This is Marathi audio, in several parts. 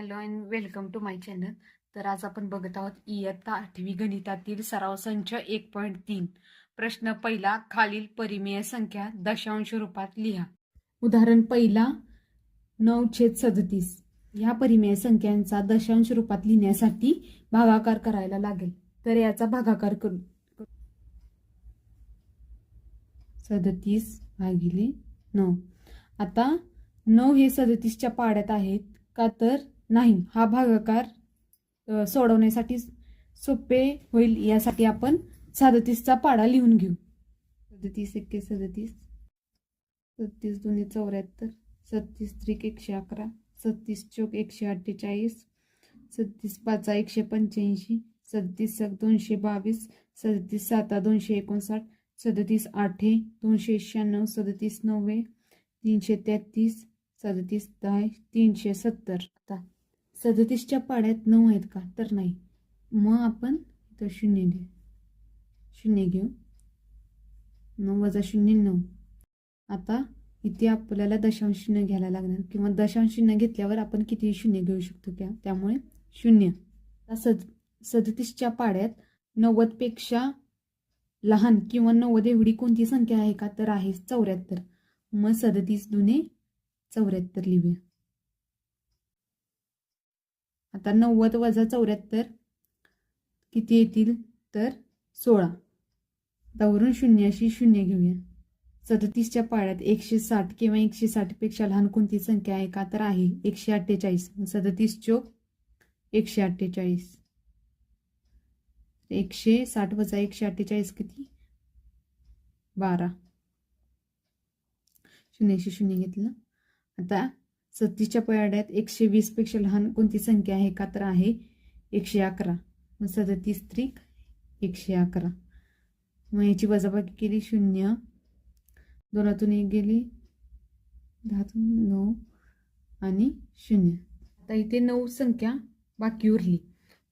Hello and welcome to my channel. तर आज आपण बघत आहोत इयत्ता आठवी गणितातील सराव संच एक पॉईंट तीन. प्रश्न पहिला खालील परिमेय संख्या दशांश रूपात लिहा. उदाहरण पहिला नऊ छेद सदतीस. ह्या परिमेय संख्यांचा दशांश रूपात लिहिण्यासाठी भागाकार करायला लागेल. तर याचा भागाकार करू. सदतीस भागिले नऊ. आता नऊ हे सदतीसच्या पाड्यात आहेत का तर नाही हा भागाकार सोडवण्यासाठी सोपे होईल यासाठी आपण सदतीसचा पाडा लिहून घेऊ. सदतीस एक्के सदतीस. सत्तीस दोन्ही चौऱ्याहत्तर. सत्तीस त्रिक एकशे अकरा. सत्तीस चौक एकशे अठ्ठेचाळीस. सत्तीस पाचा एकशे पंच्याऐंशी. सदतीस सक दोनशे बावीस. सदतीस साता दोनशे एकोणसाठ. सदतीस आठे दोनशे शहाण्णव सदतीस नव्वे तीनशे तेहतीस. सदतीस दहा तीनशे सत्तर. आता सदतीसच्या पाड्यात नऊ आहेत का? तर नाही. मग आपण इथं शून्य घेऊ शून्य घेऊ. नऊ वजा शून्य नऊ. आता इथे आपल्याला दशांश शून्य घ्यायला लागणार. किंवा दशांश शून्य घेतल्यावर आपण किती शून्य घेऊ शकतो क्या त्यामुळे शून्य. सद सदतीसच्या पाड्यात नव्वदपेक्षा लहान किंवा नव्वद एवढी कोणती संख्या आहे का? तर आहे चौऱ्याहत्तर. मग सदतीस दुने चौऱ्याहत्तर लिहूया. आता नव्वद वजा चौऱ्याहत्तर किती येतील? तर सोळा. त्यावरून शून्याशी शून्य घेऊया. सदतीसच्या पाड्यात एकशे साठ किंवा एकशे साठपेक्षा लहान कोणती संख्या आहे? का तर आहे. एकशे अठ्ठेचाळीस. सदतीस चोक एकशे अठ्ठेचाळीस. एकशे साठ वजा एकशे अठ्ठेचाळीस किती? बारा. शून्याशी शून्य घेतलं. आता सत्तीसच्या पयाड्यात एकशे वीसपेक्षा लहान कोणती संख्या आहे? का तर आहे एकशे अकरा. मग सदतीस त्रिक एकशे अकरा. मग याची वजाबाकी केली शून्य. दोनातून एक गेली दहातून नऊ आणि शून्य. आता इथे नऊ संख्या बाकी उरली.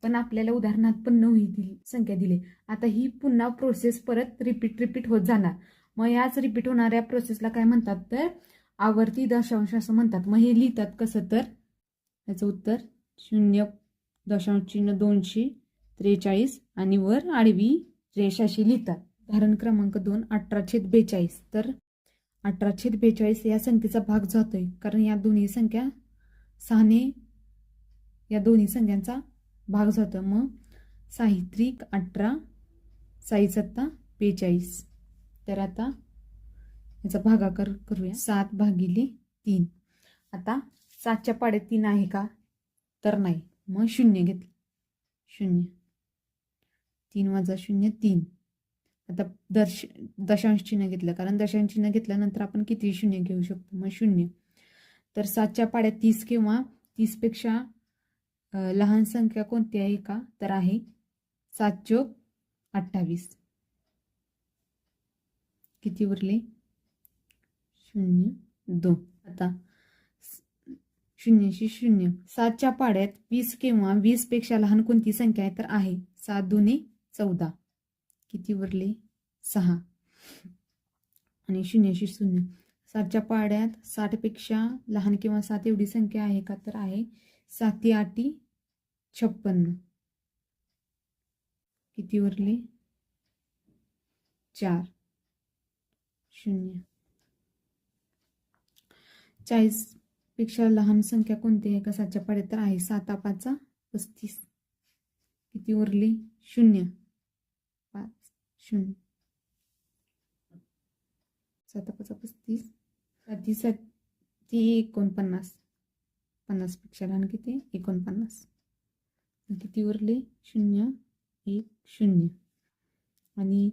पण आपल्याला उदाहरणात पण नऊ ही दिली संख्या दिली. आता ही पुन्हा प्रोसेस परत रिपीट रिपीट होत जाणार. मग याच रिपीट होणाऱ्या प्रोसेसला काय म्हणतात तर आवर्ती दशांश असं म्हणतात. मग हे लिहितात कसं तर? याचं उत्तर शून्य दशांश चिन्ह दोनशे त्रेचाळीस आणि वर आडवी रेष अशी लिहितात. उदाहरण क्रमांक दोन अठरा छेद बेचाळीस. तर अठरा छेद बेचाळीस या संख्येचा भाग जातोय. कारण या दोन्ही संख्या सहाने या दोन्ही संख्यांचा भाग जातो मग साहित्रिक अठरा साई सत्ता बेचाळीस. तर आता याचा भागाकार करूया. सात भागिले तीन. आता सातच्या पाड्यात तीन आहे का? तर नाही. मग शून्य घेतलं. शून्य. तीन वजा शून्य तीन. आता दर्श दशांश चिन्ह घेतलं. कारण दशांश चिन्ह घेतल्यानंतर आपण किती शून्य घेऊ शकतो. मग शून्य. तर सातच्या पाड्यात तीस किंवा तीसपेक्षा लहान संख्या कोणती आहे का? तर आहे सात चोक अठ्ठावीस. किती उरले? शून्य दोन. आता स- शून्यशी शून्य. सातच्या पाड्यात वीस किंवा वीसपेक्षा लहान कोणती संख्या आहे तर आहे? सात दोन्ही चौदा. किती उरले? सहा. आणि शून्यशी शून्य. सातच्या पाड्यात साठपेक्षा लहान किंवा सात एवढी संख्या आहे का? तर आहे. साती आठी छप्पन्न किती उरले? चार. शून्य. चाळीसपेक्षा लहान संख्या कोणती आहे? का सातच्या पाड्यात तर आहे. साता पाचा पस्तीस. किती उरले? शून्य. पाच शून्य. सात पाचा पस्तीस. सात ती एकोणपन्नास पन्नासपेक्षा लहान किती? एकोणपन्नास. किती उरले? शून्य. एक शून्य. आणि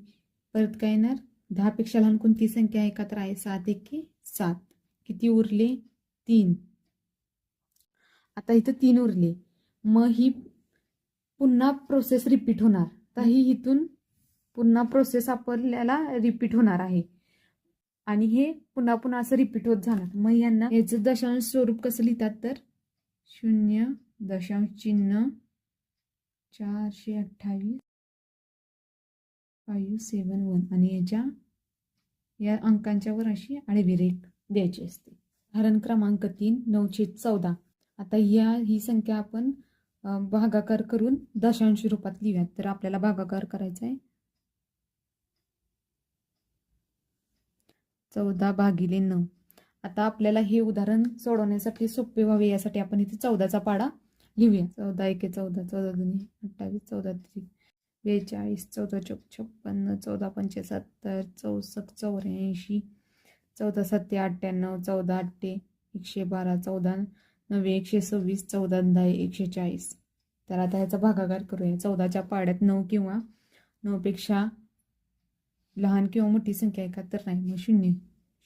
परत काय येणार? दहापेक्षा लहान कोणती संख्या आहे? का तर आहे सात एके सात. किती उरले? तीन. आता इथं तीन उरले. मग ही पुन्हा प्रोसेस रिपीट होणार. तर ही इथून पुन्हा प्रोसेस आपल्याला रिपीट होणार आहे. आणि हे पुन्हा पुन्हा असं रिपीट होत जाणार. मग यांना याचं दशांश स्वरूप कसं लिहितात तर? शून्य दशांश चिन्ह चारशे अठ्ठावीस फाईव्ह सेवन वन आणि याच्या या अंकांच्या वर अशी आडवी रेख. द्यायची असते. हरण क्रमांक तीन नऊशे चौदा. आता या ही संख्या आपण भागाकार करून दशांश रूपात लिहूयात. तर आपल्याला भागाकार करायचा आहे चौदा भागिले नऊ. आता आपल्याला हे उदाहरण सोडवण्यासाठी सोपे व्हावे यासाठी आपण इथे चौदाचा पाडा लिहूया. चौदा एके चौदा चौदा दोन्ही अठ्ठावीस चौदा त्री बेचाळीस चौदा चौक छप्पन्न चौदा पंचे सत्तर चौसष्ट चौऱ्याऐंशी चौदा सत्ते अठ्ठ्याण्णव चौदा अठ्ठे एकशे बारा चौदा नव्वे एकशे सव्वीस चौदा दहा एकशे चाळीस. तर आता ह्याचा भागाकार करूया. चौदाच्या पाड्यात नऊ किंवा नऊपेक्षा लहान किंवा मोठी संख्या एका तर नाही. मग शून्य.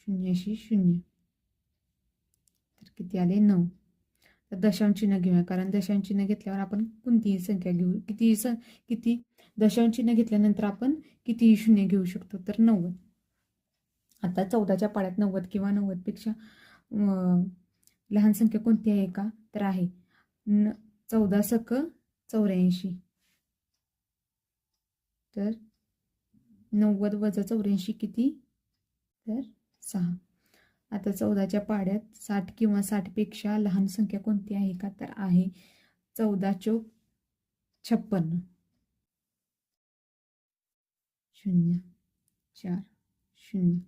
शून्याशी शून्य. तर किती आले? नऊ. तर दशांश चिन्ह घेऊया. कारण दशांश चिन्ह घेतल्यावर आपण कोणतीही संख्या घेऊ कितीही स किती दशांश चिन्ह घेतल्यानंतर आपण कितीही शून्य घेऊ शकतो. तर नव्वद. आता चौदाच्या पाड्यात नव्वद किंवा नव्वदपेक्षा लहान संख्या कोणती आहे का? तर आहे. न चौदा सक चौऱ्याऐंशी. तर नव्वद वजा चौऱ्याऐंशी किती? तर सहा. आता चौदाच्या पाड्यात साठ किंवा साठपेक्षा लहान संख्या कोणती आहे का? तर आहे चौदा चौक छप्पन्न शून्य. चार. शून्य.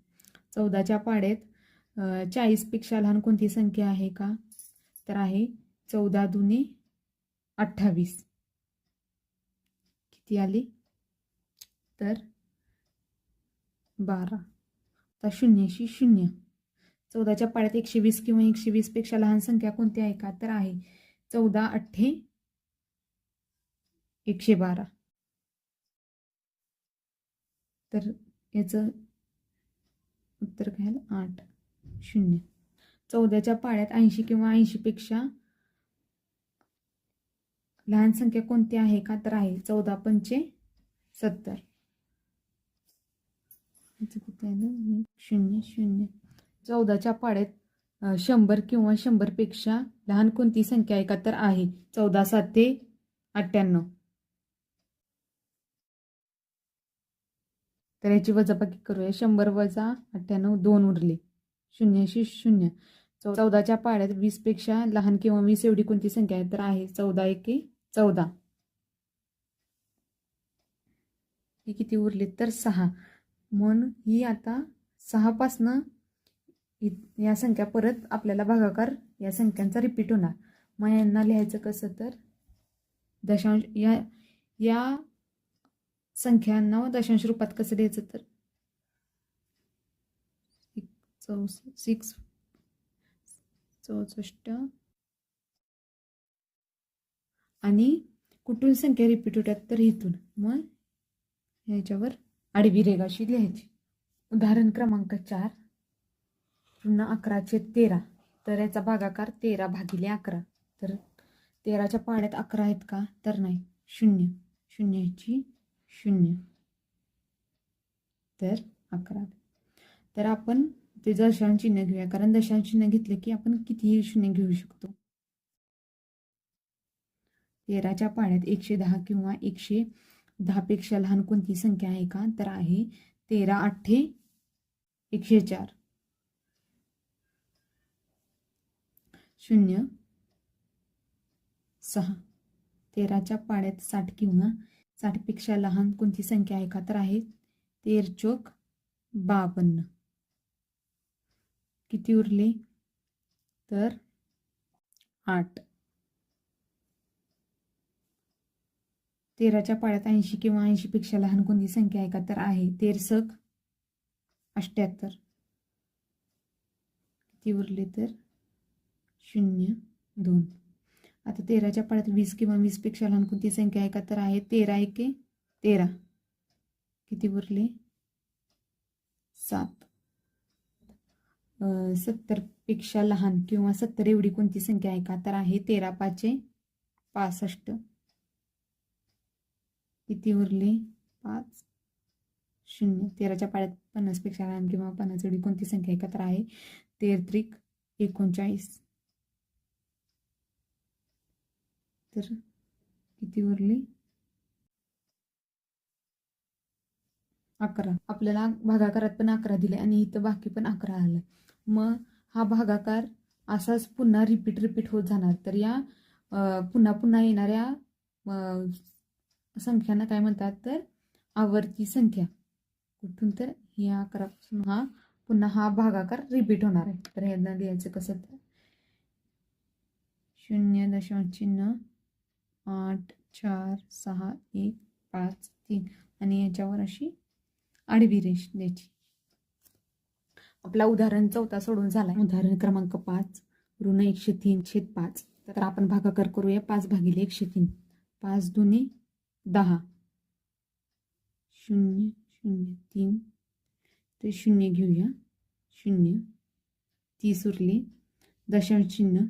चौदाच्या पाड्यात चाळीसपेक्षा लहान कोणती संख्या आहे का? तर आहे चौदा दुने अठ्ठावीस. किती आली? तर बारा. आता शून्यशी शून्य. चौदाच्या पाड्यात एकशे वीस किंवा एकशे वीसपेक्षा लहान संख्या कोणती आहे का? तर आहे चौदा अठ्ठे एकशे बारा. तर याचं उत्तर काय आठ. शून्य. चौदाच्या पाड्यात ऐंशी किंवा ऐंशीपेक्षा लहान संख्या कोणती आहे का? तर आहे. चौदा पंचे सत्तर. शून्य शून्य. चौदाच्या पाड्यात शंभर किंवा शंभरपेक्षा लहान कोणती संख्या आहे का? तर आहे. चौदा सात ते अठ्ठ्याण्णव. तर याची वजाबाकी करूया. शंभर वजा अठ्ठ्याण्णव दोन उरले. शून्याशी शून्य. चौ चौदाच्या पाड्यात वीसपेक्षा लहान किंवा वीस एवढी कोणती संख्या आहे? तर आहे चौदा एके चौदा. ही किती उरले? तर सहा. म्हणून ही आता सहापासनं या संख्या परत आपल्याला भागाकार या संख्यांचा रिपीट होणार. मग यांना लिहायचं कसं तर? दशांश या या संख्यांना दशांश रूपात कसं लिहायचं तर? एक चौस सिक्स चौसष्ट. आणि कुठून संख्या रिपीट होतात तर इथून. मग ह्याच्यावर आडवी रेगाशी लिहायची. उदाहरण क्रमांक चार. पुन्हा अकराचे तेरा. तर याचा भागाकार तेरा भागिले अकरा. तर तेराच्या पाड्यात अकरा आहेत का? तर नाही. शून्य. शून्याची शून्य. तर अकरा. तर आपण ते दशांश चिन्ह घेऊया कारण दशांश चिन्ह घेतले की आपण कितीही शून्य घेऊ शकतो. तेराच्या पाड्यात एकशे दहा किंवा एकशे दहापेक्षा लहान कोणती संख्या आहे का? तर आहे तेरा अठ्ठे एकशे चार. शून्य सहा. तेराच्या पाड्यात साठ किंवा साठपेक्षा लहान कोणती संख्या आहे का तर आहे तेर चोक बावन्न. किती उरले? तर आठ. तेराच्या पाळ्यात ऐंशी किंवा ऐंशीपेक्षा लहान कोणती संख्या आहे का तर आहे? तेरसक अष्ट्याहत्तर किती उरले तर? शून्य दोन. आता तेराच्या पाड्यात वीस किंवा वीसपेक्षा लहान कोणती संख्या आहे का? तर आहे तेरा एके तेरा. किती उरले? सात. सत्तरपेक्षा लहान किंवा सत्तर एवढी कोणती संख्या आहे का? तर आहे तेरा पाचे पासष्ट. किती उरले? पाच. शून्य. तेराच्या पाड्यात पन्नासपेक्षा लहान किंवा पन्नास एवढी कोणती संख्या आहे का? तर आहे तेर त्रिक एकोणचाळीस. तर किती उरली? अकरा. आपल्याला भागाकारात पण अकरा दिले आणि इथं बाकी पण अकरा आलं. मग हा भागाकार असाच पुन्हा रिपीट रिपीट होत जाणार. तर या पुन्हा पुन्हा येणाऱ्या संख्यांना काय म्हणतात तर? आवर्ती संख्या. कुठून तर? या अकरापासून हा पुन्हा हा भागाकार रिपीट होणार आहे. तर ह्यांना लिहायचं कसं तर? शून्य दशांश चिन्ह. आठ चार सहा एक पाच तीन. आणि याच्यावर अशी आडवी रेष द्यायची. आपला उदाहरण चौथा सोडून झाला उदाहरण क्रमांक पाच ऋण एकशे तीन छेद पाच. तर आपण भागाकार करूया पाच भागिले एकशे तीन. पाच दुने दहा. शून्य शून्य तीन. ते शून्य घेऊया. शून्य. तीस उरले. दशांश चिन्ह.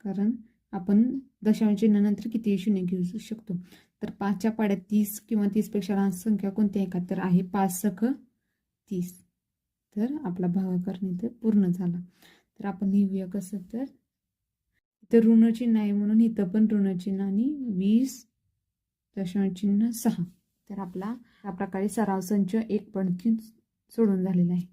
कारण आपण दशांश नंतर किती शून्य घेऊ शकतो. तर पाचच्या पाड्यात तीस किंवा तीसपेक्षा लहान संख्या कोणती आहे का? तर आहे पाच सख तीस. तर आपला भागाकार इथे पूर्ण झाला. तर आपण लिहूया कसं तर? इथं ऋणचिन्ह आहे म्हणून इथं पण ऋणचिन्ह आणि वीस दशांशचिन्ह सहा. तर आपला या प्रकारे सराव संच एक पण सोडून झालेला आहे.